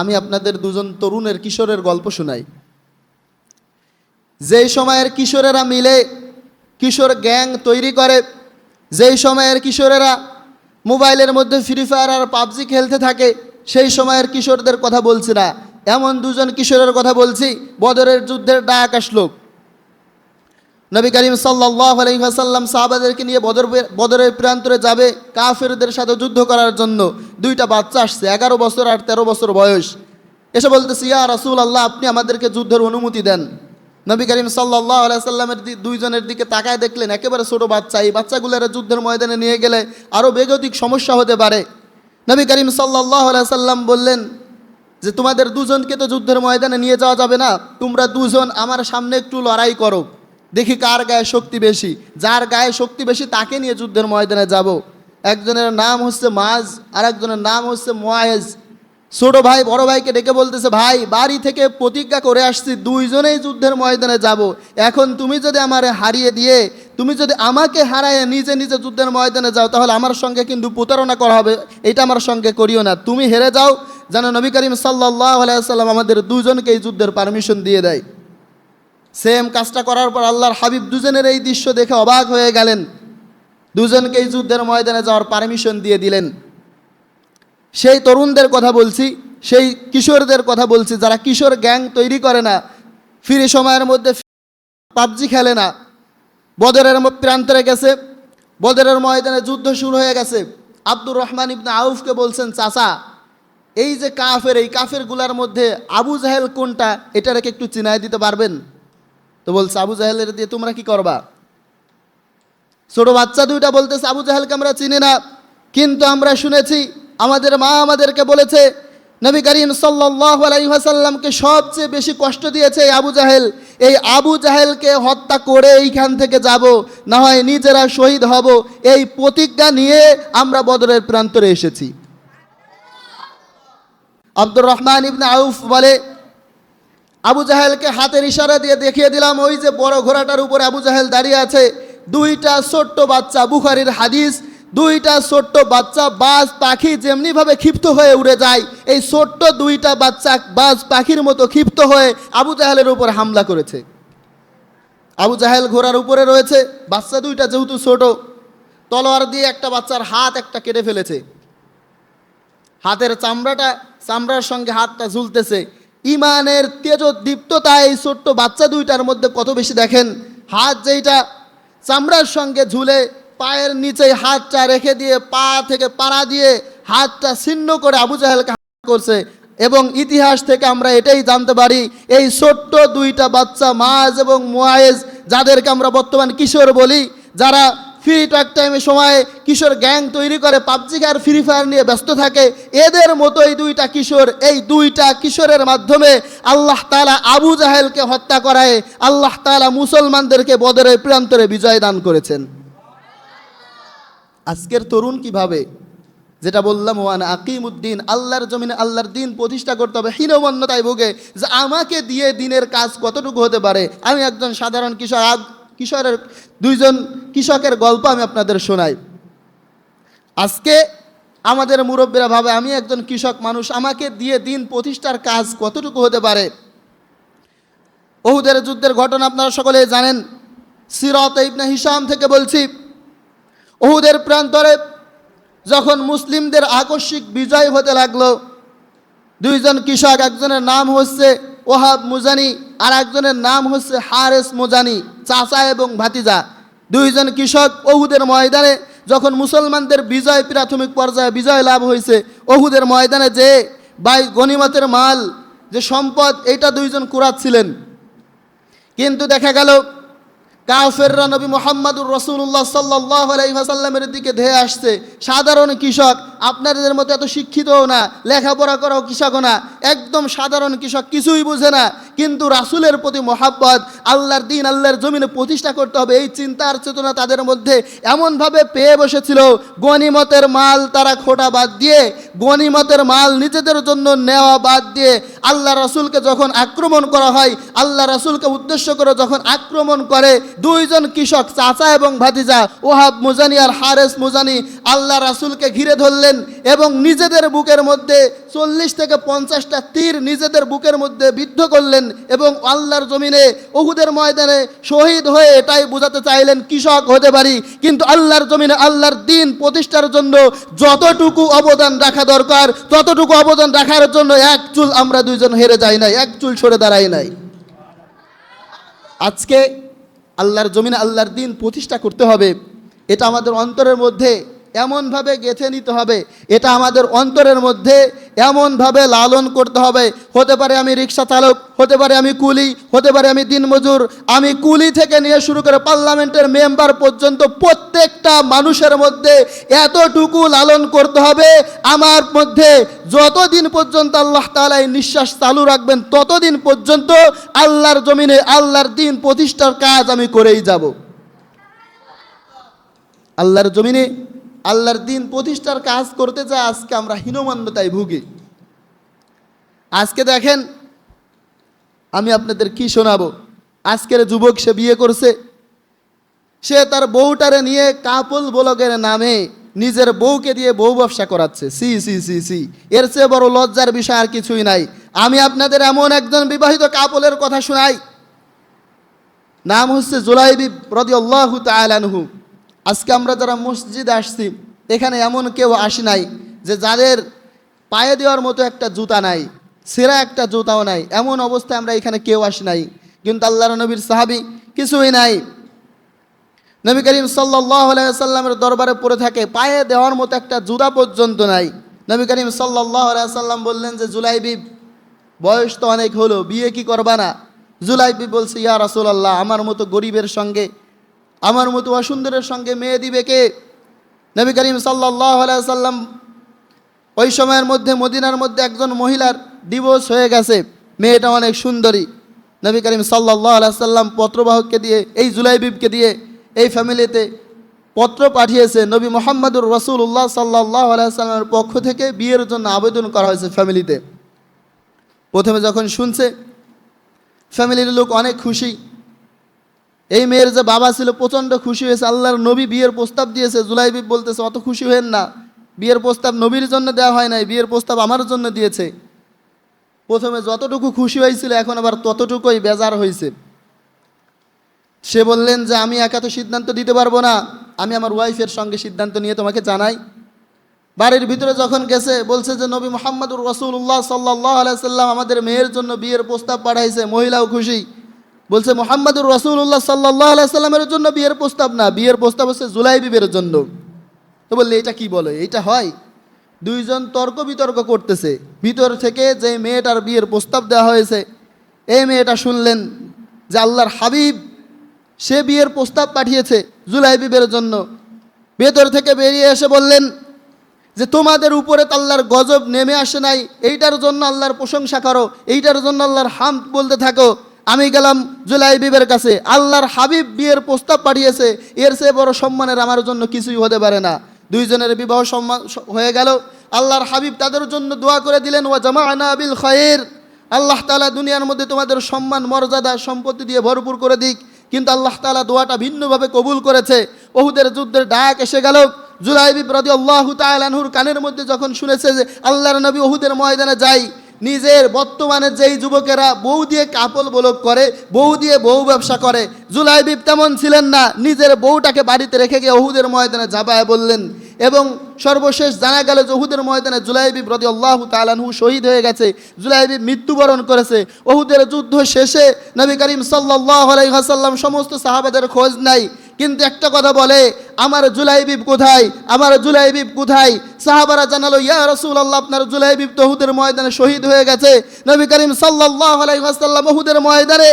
আমি আপনাদের দুজন তরুণের কিশোরের গল্প শোনাই। যেই সময়ের কিশোরেরা মিলে কিশোর গ্যাং তৈরি করে, যেই সময়ের কিশোরেরা মোবাইলের মধ্যে ফ্রি ফায়ার আর পাবজি খেলতে থাকে, সেই সময়ের কিশোরদের কথা বলছি না। এমন দুজন কিশোরের কথা বলছি, বদরের যুদ্ধের ডাক আসলো। নবী করিম সাল্লাহ আলহিহাসাল্লাম সাহাবাদেরকে নিয়ে বদর বদরের প্রান্তরে যাবে কাফেরদের সাথে যুদ্ধ করার জন্য। দুইটা বাচ্চা আসছে, এগারো বছর আর তেরো বছর বয়স। এসে বলতেছে, ইয়া রাসুল আল্লাহ আপনি আমাদেরকে যুদ্ধের অনুমতি দেন। নবী করিম সাল্লাহ আলাইসাল্লামের দুইজনের দিকে তাকায় দেখলেন, একেবারে ছোট বাচ্চা। এই বাচ্চাগুলোর যুদ্ধের ময়দানে নিয়ে গেলে আরও বেগতিক সমস্যা হতে পারে। নবী করিম সাল্লাহ আলাইসাল্লাম বললেন, যে তোমাদের দুজনকে তো যুদ্ধের ময়দানে নিয়ে যাওয়া যাবে না, তোমরা দুজন আমার সামনে একটু লড়াই করো। দেখি কার গায়ে শক্তি বেশি। যার গায়ে শক্তি বেশি তাকে নিয়ে যুদ্ধের ময়দানে যাব। একজনের নাম হচ্ছে মাজ আর একজনের নাম হচ্ছে মোয়ায়েজ ছোট ভাই, বড় ভাইকে ডেকে বলতেছে, ভাই, বাড়ি থেকে প্রতিজ্ঞা করে আসছি, দুইজনেই যুদ্ধের ময়দানে যাব। এখন তুমি যদি আমারে হারিয়ে দিয়ে, তুমি যদি আমাকে হারায় নিজে নিজে যুদ্ধের ময়দানে যাও, তাহলে আমার সঙ্গে কিন্তু প্রতারণা করা হবে। এটা আমার সঙ্গে করিও না। তুমি হেরে যাও। যেন নবী করিম সাল্লাহ আলাইসাল্লাম আমাদের দুজনকে এই যুদ্ধের পারমিশন দিয়ে দেয়। সেম কাজটা করার পর আল্লাহর হাবিব দুজনের এই দৃশ্য দেখে অবাক হয়ে গেলেন। দুজনকে এই যুদ্ধের ময়দানে যাওয়ার পারমিশন দিয়ে দিলেন। সেই তরুণদের কথা বলছি, সেই কিশোরদের কথা বলছি, যারা কিশোর গ্যাং তৈরি করে না, ফিরে সময়ের মধ্যে পাবজি খেলে না। বদরের প্রান্তরে গেছে, বদরের ময়দানে যুদ্ধ শুরু হয়ে গেছে। আব্দুর রহমান ইবনা আউফকে বলছেন, চাচা, এই যে কাফের, এই কাফেরগুলার মধ্যে আবু জাহেল কোনটা? এটাকে একটু চিনাই দিতে পারবেন? তো বলছে, আবু জাহেলের দিয়ে তোমরা কি করবা? ছোট বাচ্চা দুইটা বলতেছে, আবু জাহেলকে আমরা চিনি না, কিন্তু আমরা শুনেছি, আমাদের মা আমাদেরকে বলেছে, নবী করিম সাল্লাহ সবচেয়ে বেশি কষ্ট দিয়েছে এই আবু জাহেল, এই আবু জাহেলকে হত্যা করে এইখান থেকে যাব না হয় নিজেরা শহীদ হব, এই প্রতিজ্ঞা নিয়ে আমরা বদরের প্রান্তরে এসেছি। আব্দুর রহমান ইবনে আউফ বলে আবু জাহেলকে হাতের ইশারা দিয়ে দেখিয়ে দিলাম, ওই যে বড় ঘোড়াটার উপরে আবু জাহেল দাঁড়িয়ে আছে। দুইটা ছোট্ট বাচ্চা, বুখারির হাদিস, দুইটা ছোট্ট বাচ্চা, বাজ পাখি যেমনিভাবে ক্ষিপ্ত হয়ে উড়ে যায়, এই ছোট্ট দুইটা বাচ্চা বাজ পাখির মতো ক্ষিপ্ত হয়ে আবু জাহেলের উপর হামলা করেছে। আবু জাহেল ঘোড়ার উপরে রয়েছে, বাচ্চা দুইটা যেহেতু ছোট, তলোয়ার দিয়ে একটা বাচ্চার হাত একটা কেটে ফেলেছে। হাতের চামড়াটা, চামড়ার সঙ্গে হাতটা ঝুলতেছে ইমানের তেজদীপ্ততা এই ছোট্ট বাচ্চা দুইটার মধ্যে কত বেশি দেখেন? হাত যেইটা চামড়ার সঙ্গে ঝুলে পায়ের নিচে হাতটা রেখে দিয়ে পা থেকে পাড়া দিয়ে হাতটা ছিন্ন করে আবু জাহেলকে করছে এবং ইতিহাস থেকে আমরা এটাই জানতে পারি, এই ছোট্ট দুইটা বাচ্চা মাজ এবং মোয়ায়েজ যাদেরকে আমরা বর্তমান কিশোর বলি, যারা ফ্রি টাক টাইমে সময় কিশোর গ্যাং তৈরি করে পাবজি আর ফ্রি ফায়ার নিয়ে ব্যস্ত থাকে। এদের মতো এই দুইটা কিশোর, এই দুইটা কিশোরের মাধ্যমে আল্লাহ তালা আবু জাহেলকে হত্যা করায়। আল্লাহ তালা মুসলমানদেরকে বদরের প্রান্তরে বিজয় দান করেছেন। আজকের তরুণ কীভাবে? যেটা বললাম ওয়ান আকিম উদ্দিন আল্লাহর জমিনে আল্লাহর দিন প্রতিষ্ঠা করতে হবে, হীনমন্যতায় ভোগে যে আমাকে দিয়ে দিনের কাজ কতটুকু হতে পারে? আমি একজন সাধারণ আগ- কিশোরের দুইজন কৃষকের গল্প আমি আপনাদের শোনাই। আজকে আমাদের মুরব্বীরা ভাবে, আমি একজন কৃষক মানুষ, আমাকে দিয়ে দিন প্রতিষ্ঠার কাজ কতটুকু হতে পারে? ওহুদের যুদ্ধের ঘটনা আপনারা সকলে জানেন। সিরত ইবনে হিসাম থেকে বলছি, ওহুদের প্রান্তরে যখন মুসলিমদের আকস্মিক বিজয় হতে লাগল, দুইজন কৃষক, একজনের নাম হচ্ছে ওহাব মুজানি আর একজনের নাম হচ্ছে হারেস মুজানি। চাচা এবং ভাতিজা, দুইজন কৃষক অহুদের ময়দানে যখন মুসলমানদের বিজয় প্রাথমিক পর্যায়ে বিজয় লাভ হয়েছে অহুদের ময়দানে যে বাই গনিমতের মাল, যে সম্পদ এটা দুইজন কুড়াচ্ছিলেন কিন্তু দেখা গেল কাফেররা নবী মোহাম্মদুর রসুল্লাহ সাল্লাহ আলাইসাল্লামের দিকে ধেয়ে আসছে। সাধারণ কৃষক, আপনাদের মতো এত শিক্ষিতও না, লেখাপড়া করাও কৃষকও না, একদম সাধারণ কৃষক কিছুই বুঝে না। কিন্তু রাসুলের প্রতি মোহাব্বত, আল্লাহর দিন, আল্লাহর জমিনে প্রতিষ্ঠা করতে হবে, এই চিন্তার চেতনা তাদের মধ্যে এমনভাবে পেয়ে বসেছিল গনিমতের মাল তারা খোটা বাদ দিয়ে গনিমতের মাল নিজেদের জন্য নেওয়া বাদ দিয়ে, আল্লাহ রাসুলকে যখন আক্রমণ করা হয়, আল্লাহ রাসুলকে উদ্দেশ্য করে যখন আক্রমণ করে দুইজন কৃষক, চাচা এবং ভাতিজা, ওহাব মুজানি আর হারেস মুজানি, আল্লাহ রাসুলকে ঘিরে ধরলেন এবং নিজেদের বুকের মধ্যে চল্লিশ থেকে পঞ্চাশটা তীর নিজেদের বুকের মধ্যে বিদ্ধ করলেন এবং আল্লাহর জমিনে ওহুদের ময়দানে শহীদ হয়ে এটাই বোঝাতে চাইলেন, কৃষক হতে পারি। কিন্তু আল্লাহর জমিনে আল্লাহর দিন প্রতিষ্ঠার জন্য যতটুকু অবদান রাখা দরকার, ততটুকু অবদান রাখার জন্য এক চুল আমরা দুইজন হেরে যাই নাই, এক চুল সরে দাঁড়াই নাই। আজকে আল্লাহর জমিনে আল্লাহর দিন প্রতিষ্ঠা করতে হবে। এটা আমাদের অন্তরের মধ্যে এমনভাবে গেঁথে নিতে হবে। এটা আমাদের অন্তরের মধ্যে এমনভাবে লালন করতে হবে। হতে পারে আমি রিক্সা চালক, হতে পারে আমি কুলি, হতে পারে আমি দিনমজুর। আমি কুলি থেকে নিয়ে শুরু করে পার্লামেন্টের মেম্বার পর্যন্ত প্রত্যেকটা মানুষের মধ্যে এতটুকু লালন করতে হবে। আমার মধ্যে যতদিন পর্যন্ত আল্লাহ তালা এই নিঃশ্বাস চালু রাখবেন, ততদিন পর্যন্ত আল্লাহর জমিনে, আল্লাহর দিন প্রতিষ্ঠার কাজ আমি করেই যাব। আল্লাহর জমিনে আল্লাহর দিন প্রতিষ্ঠার কাজ করতে যা আজকে আমরা হীনমান্যতায় ভুগি। আজকে দেখেন, আমি আপনাদের কি শোনাবো? আজকের যুবক সে বিয়ে করছে। সে তার বউটারে নিয়ে কাপল ব্লগের নামে নিজের বউকে দিয়ে বউ ব্যবসা করাচ্ছে। সি সি সি সি। এর চেয়ে বড় লজ্জার বিষয় আর কিছুই নাই। আমি আপনাদের এমন একজন বিবাহিত কাপলের কথা শোনাই। নাম হচ্ছে জুলাইবি রদি আল্লাহ তালানহু আজকে আমরা যারা মসজিদে আসছি, এখানে এমন কেউ আসি নাই যে যাদের পায়ে দেওয়ার মতো একটা জুতা নাই সেরা একটা জুতাও নাই, এমন অবস্থায় আমরা এখানে কেউ আসি নাই। কিন্তু আল্লাহ নবীর সাহাবি কিছুই নাই। নবী করিম সাল্লাহ সাল্লামের দরবারে পড়ে থাকে, পায়ে দেওয়ার মতো একটা জুতা পর্যন্ত নাই। নবী করিম সাল্লাহ সাল্লাম বললেন যে, জুলাইবি, বয়স তো অনেক হলো, বিয়ে কি করবা না? জুলাইবি বলছে, ইয়া রাসূলুল্লাহ, আমার মতো গরিবের সঙ্গে আমার মতো অসুন্দরের সঙ্গে মেয়ে দিবে কে? নবী করিম সাল্লাহ সাল্লাম ওই সময়ের মধ্যে, মদিনার মধ্যে একজন মহিলার ডিভোর্স হয়ে গেছে। মেয়েটা অনেক সুন্দরী। নবী করিম সাল্লাহ সাল্লাম পত্রবাহককে দিয়ে, এই জুলাইবিবকে দিয়ে এই ফ্যামিলিতে পত্র পাঠিয়েছে। নবী মোহাম্মদুর রসুল্লাহ সাল্লাহ সাল্লামের পক্ষ থেকে বিয়ের জন্য আবেদন করা হয়েছে ফ্যামিলিতে। প্রথমে যখন শুনছে, ফ্যামিলির লোক অনেক খুশি। এই মেয়ের যে বাবা ছিল প্রচণ্ড খুশি হয়েছে, আল্লাহর নবী বিয়ের প্রস্তাব দিয়েছে। জুলাইবি বলতেছে, অত খুশি হয়েন না। বিয়ের প্রস্তাব নবীর জন্য দেওয়া হয় নাই, বিয়ের প্রস্তাব আমার জন্য দিয়েছে। প্রথমে যতটুকু খুশি হয়েছিল, এখন আবার ততটুকুই বেজার হয়েছে। সে বললেন যে, আমি একা তো সিদ্ধান্ত দিতে পারব না। আমি আমার ওয়াইফের সঙ্গে সিদ্ধান্ত নিয়ে তোমাকে জানাই। বাড়ির ভিতরে যখন গেছে, বলছে যে, নবী মোহাম্মদুর রসুল্লাহ সাল্লাহ আলাইসাল্লাম আমাদের মেয়ের জন্য বিয়ের প্রস্তাব পাঠাইছে, মহিলাও খুশি। বলছে, মোহাম্মদুর রসুল্লাহ সাল্লাহ আলাইসাল্লামের জন্য বিয়ের প্রস্তাব না, বিয়ের প্রস্তাব হচ্ছে জুলাই বিবের জন্য। তো বললে, এটা কি বলে? এটা হয়? দুইজন তর্ক বিতর্ক করতেছে। ভিতর থেকে যে মেয়েটার বিয়ের প্রস্তাব দেওয়া হয়েছে, এই মেয়েটা শুনলেন যে আল্লাহর হাবিব, সে বিয়ের প্রস্তাব পাঠিয়েছে জুলাই বিবের জন্য। ভেতর থেকে বেরিয়ে এসে বললেন যে, তোমাদের উপরে তো আল্লাহর গজব নেমে আসে নাই। এইটার জন্য আল্লাহর প্রশংসা করো। এইটার জন্য আল্লাহর হাম বলতে থাকো। আমি গেলাম জুলাই বিবের কাছে। আল্লাহর হাবিব বিয়ের প্রস্তাব পাঠিয়েছে। এর চেয়ে বড় সম্মানের আমার জন্য কিছুই হতে পারে না। দুইজনের বিবাহ সম্মান হয়ে গেল। আল্লাহর হাবিব তাদের জন্য দোয়া করে দিলেন, ওয়া জামা আনাবিল খয়ের আল্লাহ তালা দুনিয়ার মধ্যে তোমাদের সম্মান, মর্যাদা, সম্পত্তি দিয়ে ভরপুর করে দিক। কিন্তু আল্লাহ তালা দোয়াটা ভিন্নভাবে কবুল করেছে। ওহুদের যুদ্ধের ডাক এসে গেল। জুলাইবি প্রতি আল্লাহ তালানহুর কানের মধ্যে যখন শুনেছে যে আল্লাহর নবী ওহুদের ময়দানে যাই নিজের বর্তমানে যেই যুবকেরা বউ দিয়ে কাপল বলক করে, বউ দিয়ে বউ ব্যবসা করে জুলাইবিব তেমন ছিলেন না, নিজের বউটাকে বাড়িতে রেখে গিয়ে অহুদের ময়দানে যাবায় বললেন। এবং সর্বশেষ জানা গেল যে ওহুদের ময়দানে জুলাইবিব রদি আল্লাহ তালানহু শহীদ হয়ে গেছে জুলাইবিব মৃত্যুবরণ করেছে। অহুদের যুদ্ধ শেষে নবী করিম সাল্লাহ আলাইহাসাল্লাম সমস্ত সাহাবাদের খোঁজ নাই। কিন্তু একটা কথা বলে আমার জুলাইবিব কোথায়? আমার জুলাইবিব কোথায়? সাহাবারা জানালো, ইয়া রসুল আল্লাহ আপনার জুলাইবিব তহুদের ময়দানে শহীদ হয়ে গেছে। নবী করিম সাল্লাহ আলাইহাসাল্লাম ওহুদের ময়দানে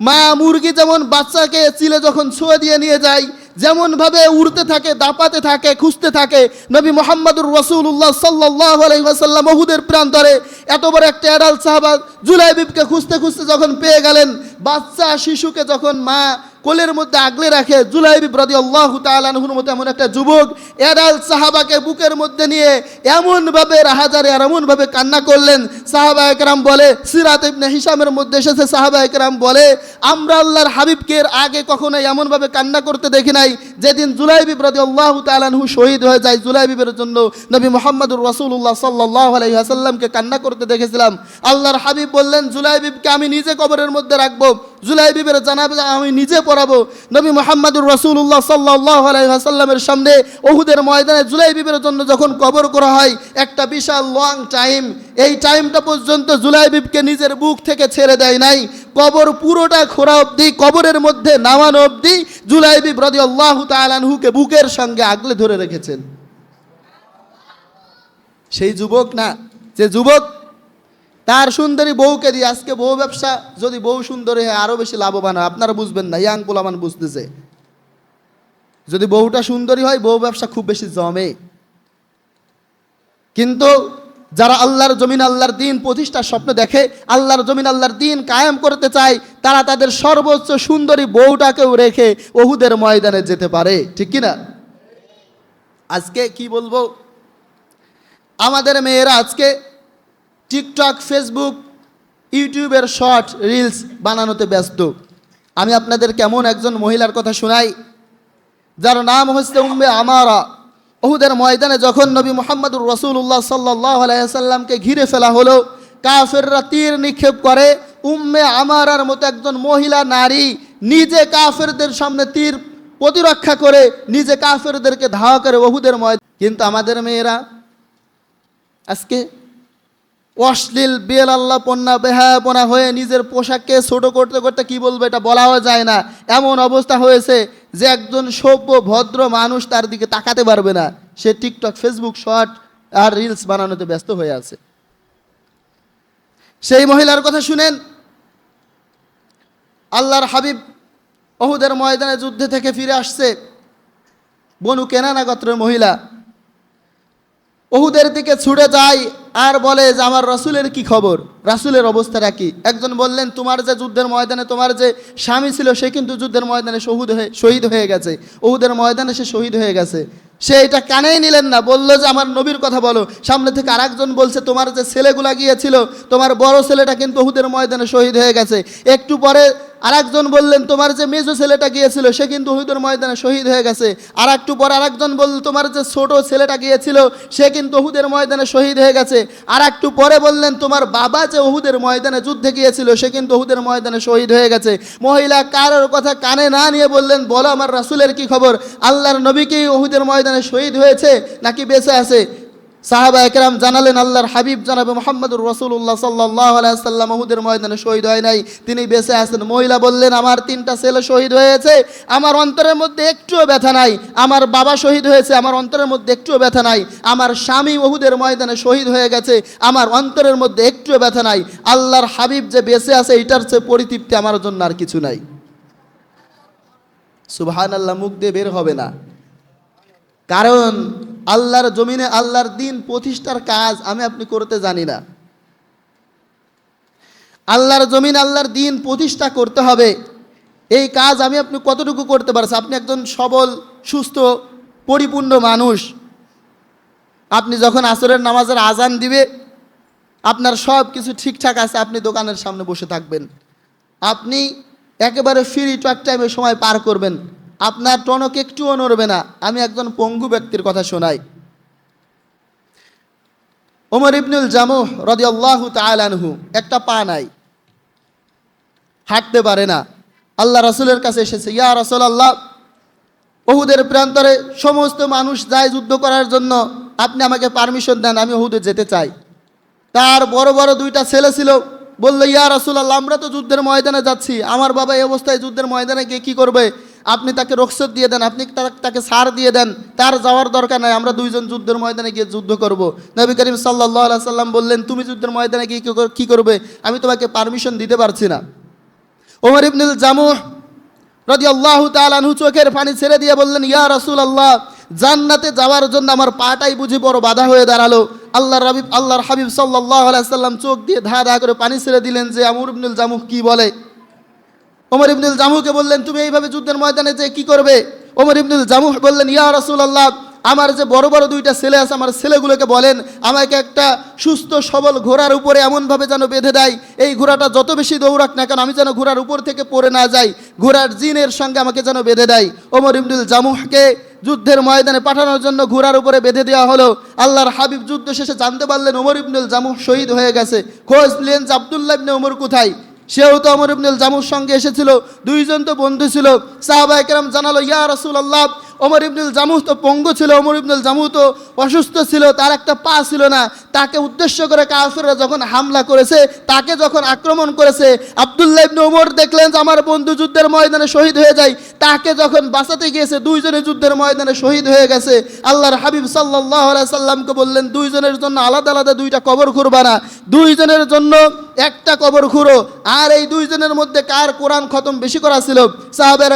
মা মুরগি যেমন বাচ্চাকে চিলে যখন ছুঁয়ে দিয়ে নিয়ে যায়, যেমনভাবে উড়তে থাকে, দাপাতে থাকে, খুঁজতে থাকে, নবী মোহাম্মদুর রসুল্লাহ সাল্লাহ আলহিহাসাল্লাম ওহুদের প্রান্তরে এত বড় একটা এডাল সাহাবা জুলাইবিবকে খুঁজতে খুঁজতে যখন পেয়ে গেলেন, বাচ্চা শিশুকে যখন মা কোলের মধ্যে আগলে রাখে জুলাইবিব রাদি আল্লাহ তালানহুর মতো এমন একটা যুবক এডাল সাহাবাকে বুকের মধ্যে নিয়ে এমনভাবে রাহাজারে আর এমনভাবে কান্না করলেন। সাহাবা একরাম বলে, সিরাত ইবনে হিসামের মধ্যে এসেছে, সাহাবা একরাম বলে, আমরা আল্লাহর হাবিবকে আগে কখনো এমনভাবে কান্না করতে দেখি নাই। যেদিন জুলাইবিব রাদি আল্লাহ তালানহু শহীদ হয়ে যায় জুলাইবিবের জন্য নবী মোহাম্মদুর রসুল্লাহ সাল্লাহ আলহিহাসাল্লামকে কান্না করতে দেখেছিলাম। আল্লাহর হাবিব বললেন জুলাইবিবকে আমি নিজে কবরের মধ্যে রাখব জুলাইবিবের জানাবে আমি নিজে পড়াবো। নবী মোহাম্মদুর রসুল্লাহ সাল্লাহ আলাইসাল্লামের সামনে ওহুদের ময়দানে জুলাইবিবের জন্য যখন কবর করা হয়, একটা বিশাল লং টাইম এই টাইমটা পর্যন্ত জুলাইবিবকে নিজের বুক থেকে ছেড়ে দেয় নাই। কবর পুরোটা খোরা অবধি, কবরের মধ্যে নামানো অবধি জুলাইবিব রদি আল্লাহ তালানহুকে বুকের সঙ্গে আগলে ধরে রেখেছেন। সেই যুবক না, যে যুবক তার সুন্দরী বউকে দিয়ে আজকে বউ ব্যবসা, যদি বউ সুন্দরী হয় আরও বেশি লাভবান হয়। আপনারা বুঝবেন না, ইয়াং পোলামান বুঝতেছে। যদি বউটা সুন্দরী হয়, বউ ব্যবসা খুব বেশি জমে। কিন্তু যারা আল্লাহর জমিন, আল্লাহর দিন প্রতিষ্ঠার স্বপ্ন দেখে, আল্লাহর জমিন, আল্লাহর দিন কায়েম করতে চায়, তারা তাদের সর্বোচ্চ সুন্দরী বউটাকেও রেখে ওহুদের ময়দানে যেতে পারে। ঠিক কিনা আজকে কি বলব? আমাদের মেয়েরা আজকে টিকটক ফেসবুক ইউটিউবের শর্ট রিলস বানানোতে ব্যস্ত। আমি আপনাদের কেমন একজন মহিলার কথা শোনাই, যার নাম হচ্ছে উম্মে আমারা। ওহুদের ময়দানে যখন নবী মোহাম্মদুর রসুল্লাহ সাল্লাহ আলাইসাল্লামকে ঘিরে ফেলা হলো, কাফেররা তীর নিক্ষেপ করে, উম্মে আমারার মতো একজন মহিলা, নারী নিজে কাফেরদের সামনে তীর প্রতিরক্ষা করে, নিজে কাফেরদেরকে ধাওয়া করে ওহুদের ময়দান। কিন্তু আমাদের মেয়েরা, আজকে অশ্লীল বেল আল্লাহ পণ্যা বেহায়াপনা হয়ে নিজের পোশাককে ছোট করতে করতে কি বলব এটা বলাও যায় না। এমন অবস্থা হয়েছে যে একজন সভ্য, ভদ্র মানুষ তার দিকে তাকাতে পারবে না। সে টিকটক ফেসবুক শর্ট আর রিলস বানানোতে ব্যস্ত হয়ে আছে। সেই মহিলার কথা শুনেন, আল্লাহর হাবিব অহুদের ময়দানে যুদ্ধে থেকে ফিরে আসছে বনু কেনানা গোত্রের মহিলা। ওহুদের দিকে ছুটে যায় আর বলে যে, আমার রাসুলের কি খবর? রাসুলের অবস্থাটা কি? একজন বললেন, তোমার যে যুদ্ধের ময়দানে তোমার যে স্বামী ছিল, সে কিন্তু যুদ্ধের ময়দানে শহীদ হয়ে শহীদ হয়ে গেছে। ওহুদের ময়দানে সে শহীদ হয়ে গেছে। সে এটা কানেই নিলেন না, বলল যে, আমার নবীর কথা বলো। সামনে থেকে আরেকজন বলছে, তোমার যে ছেলেগুলা গিয়েছিল, তোমার বড় ছেলেটা কিন্তু ওহুদের ময়দানে শহীদ হয়ে গেছে। একটু পরে আরেকজন বললেন, তোমার যে মেজো ছেলেটা গিয়েছিল, সে কিন্তু হুদুর ময়দানে শহীদ হয়ে গেছে। আর একটু পর আরেকজন বলল, তোমার যে ছোট ছেলেটা গিয়েছিল, সে কিন্তু ওহুদের ময়দানে শহীদ হয়ে গেছে। আর একটু পরে বললেন, তোমার বাবা যে ওহুদের ময়দানে যুদ্ধে গিয়েছিল, সে কিন্তু ওহুদের ময়দানে শহীদ হয়ে গেছে। মহিলা কারোর কথা কানে না নিয়ে বললেন, বলো আমার রাসুলের কি খবর? আল্লাহর নবী কি ওহুদের ময়দানে শহীদ হয়েছে নাকি বেঁচে আছে? সাহাবা একরাম জানালেন, আল্লাহর হাবিব জানাবে মোহাম্মদুর রসুল্লাহ সাল্লাহ আলাইসাল্লাম মহুদের ময়দানে শহীদ হয় নাই। তিনি বেঁচে আছেন। মহিলা বললেন, আমার তিনটা ছেলে শহীদ হয়েছে। আমার অন্তরের মধ্যে একটুও ব্যথা নাই। আমার বাবা শহীদ হয়েছে। আমার অন্তরের মধ্যে একটুও ব্যথা নাই। আমার স্বামী মহুদের ময়দানে শহীদ হয়ে গেছে। আমার অন্তরের মধ্যে একটুও ব্যথা নাই। আল্লাহর হাবিব যে বেঁচে আছে, এটার চেয়ে পরিতৃপ্তি আমার জন্য আর কিছু নাই। সুবহান আল্লাহ মুখ দিয়ে বের হবে না। কারণ আল্লাহর জমিনে আল্লাহর দিন প্রতিষ্ঠার কাজ আমি আপনি করতে জানি না। আল্লাহর জমিন আল্লাহর দিন প্রতিষ্ঠা করতে হবে। এই কাজ আমি আপনি কতটুকু করতে পারছি? আপনি একজন সবল, সুস্থ, পরিপূর্ণ মানুষ। আপনি যখন আসরের নামাজের আজান দিবে, আপনার সব কিছু ঠিকঠাক আছে, আপনি দোকানের সামনে বসে থাকবেন। আপনি একেবারে ফ্রি ট্রাক টাইমে সময় পার করবেন। আপনার টনক একটুও নড়বে না। আমি একজন পঙ্গু ব্যক্তির কথা শোনাই। ওমর ইবনুল জামুহ রদি আল্লাহ তালানহু একটা পা নাই। হাঁটতে পারে না। আল্লাহ রাসুলের কাছে এসেছে, ইয়া রসল আল্লাহ ওহুদের প্রান্তরে সমস্ত মানুষ যায় যুদ্ধ করার জন্য। আপনি আমাকে পারমিশন দেন, আমি ওহুদে যেতে চাই। তার বড় বড় দুইটা ছেলে ছিল। বলল, ইয়া রসুল্লাহ আমরা তো যুদ্ধের ময়দানে যাচ্ছি। আমার বাবা এই অবস্থায় যুদ্ধের ময়দানে গিয়ে কী করবে? আপনি তাকে রক্ষত দিয়ে দেন, আপনি তাকে সার দিয়ে দেন, তার যাওয়ার দরকার নাই, আমরা দুইজন যুদ্ধের ময়দানে গিয়ে যুদ্ধ করব। নবী করিম সাল্লাহ সাল্লাম বললেন, তুমি যুদ্ধের ময়দানে গিয়ে কী করবে? আমি তোমাকে পারমিশন দিতে পারছি না। ওমর ইবনুল জামুহ রদি আল্লাহ তালানহু চোখের পানি ছেড়ে দিয়ে বললেন, ইয়া রসুল আল্লাহ জান্নাতে যাওয়ার জন্য আমার পাটাই বুঝি বড় বাধা হয়ে দাঁড়াল। আল্লাহ রবিব আল্লাহর হাবিব সাল্লাহ আলাইসাল্লাম চোখ দিয়ে ধা ধা করে পানি ছেড়ে দিলেন যে আমর ইবনুল জামুক কি বলে? ওমর ইবনুল জামুকে বললেন, তুমি এইভাবে যুদ্ধের ময়দানে যে কি করবে? ওমর ইবনুল জামুহ বললেন, ইয়া রাসূলুল্লাহ, আমার যে বড় বড় দুইটা ছেলে আছে, আমার ছেলেগুলোকে বলেন, আমাকে একটা সুস্থ, সবল ঘোড়ার উপরে এমনভাবে যেন বেঁধে দেয়, এই ঘোড়াটা যত বেশি দৌড়াক না কেন, আমি যেন ঘোড়ার উপর থেকে পড়ে না যাই, ঘোড়ার জিনের সঙ্গে আমাকে যেন বেঁধে দেয়। ওমর ইবনুল জামুহকে যুদ্ধের ময়দানে পাঠানোর জন্য ঘোড়ার উপরে বেঁধে দেওয়া হলো। আল্লাহর হাবিব যুদ্ধ শেষে জানতে পারলেন, ওমর ইবনুল জামুহ শহীদ হয়ে গেছে। খোঁজ নিলেন যে আবদুল্লাহ ইবনে ওমর কোথায়? সেও তো অমর ইবনুল জামুর সঙ্গে এসেছিল, দুইজন তো বন্ধু ছিল। সাহাবা একরাম জানালো, ইয়া রসুল আল্লাহ ওমর ইবনুল জামু তো পঙ্গু ছিল, ওমর ইবনুল জামু তো অসুস্থ ছিল, তার একটা পা ছিল না। তাকে উদ্দেশ্য করে কাফেররা যখন হামলা করেছে, তাকে যখন আক্রমণ করেছে, আবদুল্লাহ ইবনে ওমর দেখলেন যে আমার বন্ধু যুদ্ধের ময়দানে শহীদ হয়ে যায়। তাকে যখন বাঁচাতে গিয়েছে দুইজনে যুদ্ধের ময়দানে শহীদ হয়ে গেছে। আল্লাহর হাবিব সাল্লাহ সাল্লামকে বললেন, দুইজনের জন্য আলাদা আলাদা দুইটা কবর খুঁড়বা না। দুইজনের জন্য একটা কবর খুঁড়ো আর এই দুইজনের মধ্যে কার কোরআন খতম বেশি করা ছিল? সাহাবে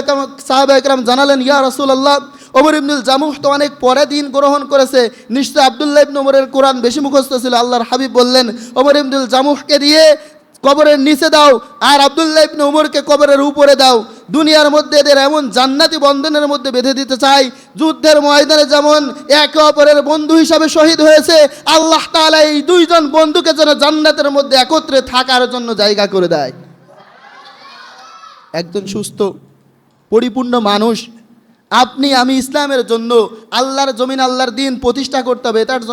সাহাবে একরাম জানালেন, ইয়া রসুল্লাহ ওমর ইবনুল জামুহ তো অনেক পরে দিন গ্রহণ করেছে। নিশ্চয় আবদুল্লাহ ইবনে ওমরের কোরআন বেশি মুখস্থ ছিল, আল্লাহর হাবিব বললেন, ওমর ইবনুল জামুহকে দিয়ে কবরের নিচে দাও আর আবদুল্লাহ ইবনে উমরকে কবরের উপরে দাও। দুনিয়ার মধ্যে এদের এমন জান্নাতি বন্ধনের মধ্যে বেঁধে দিতে চাই, যুদ্ধের ময়দানে যেমন একে অপরের বন্ধু হিসাবে শহীদ হয়েছে, আল্লাহ তাআলা এই দুইজন বন্ধুকে যেন জান্নাতের মধ্যে একত্রে থাকার জন্য জায়গা করে দেয়। একজন সুস্থ, পরিপূর্ণ মানুষ আপনি আমি ইসলামের জন্য আল্লাহর জমিন আল্লাহর দিন প্রতিষ্ঠা করতে হবে তার জন্য